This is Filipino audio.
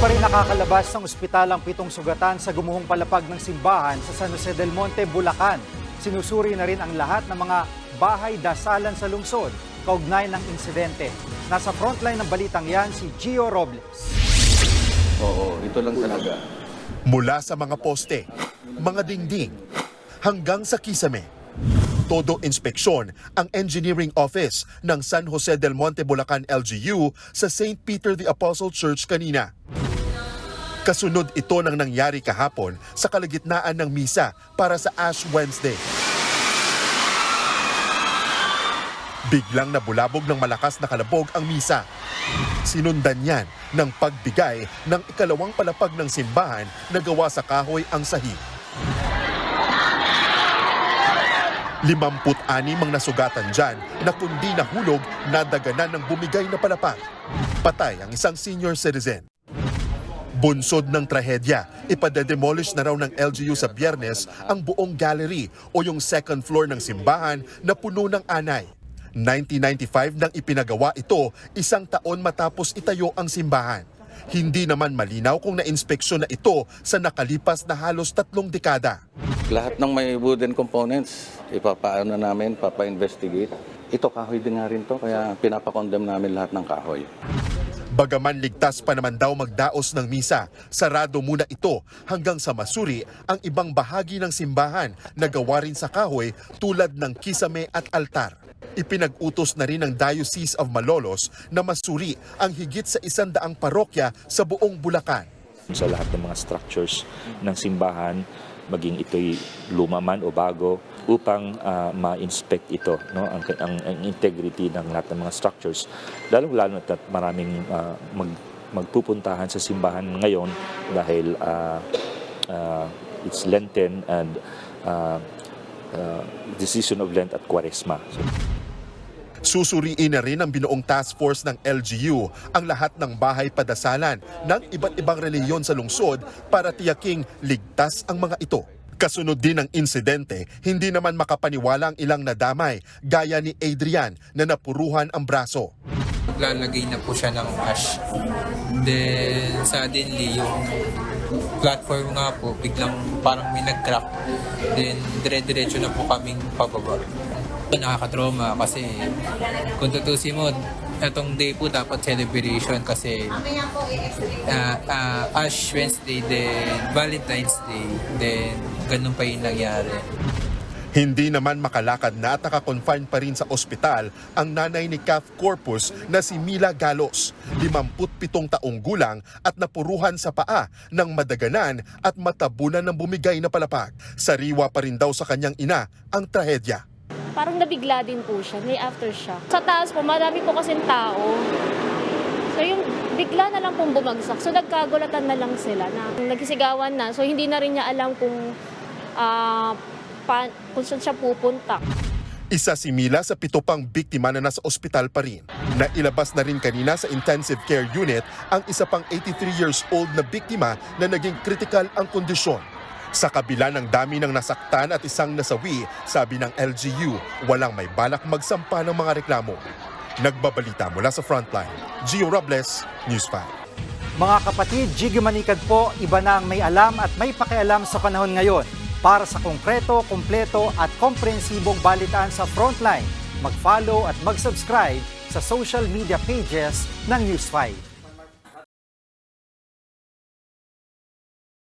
pa rin nakakalabas ng ospital ang pitong sugatan sa gumuhong palapag ng simbahan sa San Jose del Monte, Bulacan. Sinusuri na rin ang lahat ng mga bahay dasalan sa lungsod kaugnay ng insidente. Nasa frontline ng balitang yan si Gio Robles. Oo, ito lang talaga. Mula sa mga poste, mga dingding, hanggang sa kisame. Todo inspeksyon ang engineering office ng San Jose del Monte Bulacan LGU sa St. Peter the Apostle Church kanina. Kasunod ito ng nangyari kahapon sa kalagitnaan ng misa para sa Ash Wednesday. Biglang nabulabog ng malakas na kalabog ang misa. Sinundan yan ng pagbigay ng ikalawang palapag ng simbahan na gawa sa kahoy ang sahig. 56 ang nasugatan dyan na kundi nahulog na daganan ng bumigay na palapag. Patay ang isang senior citizen. Bunsod ng trahedya, ipadedemolish na raw ng LGU sa biyernes ang buong gallery o yung second floor ng simbahan na puno ng anay. 1995 nang ipinagawa ito, isang taon matapos itayo ang simbahan. Hindi naman malinaw kung na-inspeksyon na ito sa nakalipas na halos tatlong dekada. Lahat ng may wooden components, ipapaano namin, papa-investigate. Ito, kahoy din nga rin to, kaya pinapakondem namin lahat ng kahoy. Bagaman ligtas pa naman daw magdaos ng misa, sarado muna ito hanggang sa masuri ang ibang bahagi ng simbahan na gawa rin sa kahoy tulad ng kisame at altar. Ipinag-utos na rin ng Diocese of Malolos na masuri ang higit sa isandaang parokya sa buong Bulacan. sa lahat ng mga structures ng simbahan, maging ito'y luma man o bago, upang ah, ma-inspect ito, no? ang, ang, ang integrity ng lahat ng mga structures. Lalo lalo na maraming ah, mag, magpupuntahan sa simbahan ngayon dahil ah, ah, it's Lenten and ah, ah, decision of Lent at Quaresma. So, Susuriin na rin ng binuong task force ng LGU ang lahat ng bahay padasalan ng iba't ibang reliyon sa lungsod para tiyaking ligtas ang mga ito. Kasunod din ng insidente, hindi naman makapaniwala ang ilang nadamay gaya ni Adrian na napuruhan ang braso. lalagay na po siya ng ash. Then, suddenly, yung platform nga po, biglang parang may nag-crack. Then, dire-diretso na po kaming pababa. Nakakatrauma kasi kung tutusin mo, itong day po dapat celebration kasi uh, uh, Ash Wednesday, then Valentine's Day, then ganun pa yung nangyari. Hindi naman makalakad na at nakakonfine pa rin sa ospital ang nanay ni Calf Corpus na si Mila Galos, 57 taong gulang at napuruhan sa paa ng madaganan at matabunan ng bumigay na palapag. Sariwa pa rin daw sa kanyang ina ang trahedya. Parang nabigla din po siya, may aftershock. Sa taas po, marami po kasing tao. So yung bigla na lang pong bumagsak. So nagkagulatan na lang sila na nagsisigawan na. So hindi na rin niya alam kung, ah, pa, kung saan siya pupunta. Isa si Mila sa pito pang biktima na nasa ospital pa rin. Nailabas na rin kanina sa intensive care unit ang isa pang 83 years old na biktima na naging critical ang kondisyon. Sa kabila ng dami ng nasaktan at isang nasawi, sabi ng LGU, walang may balak magsampa ng mga reklamo. Nagbabalita mula sa frontline, Gio Robles, News 5. Mga kapatid, Jiggy Manikad po, iba na ang may alam at may pakialam sa panahon ngayon. Para sa konkreto, kumpleto at komprehensibong balitaan sa Frontline, mag-follow at mag-subscribe sa social media pages ng News 5.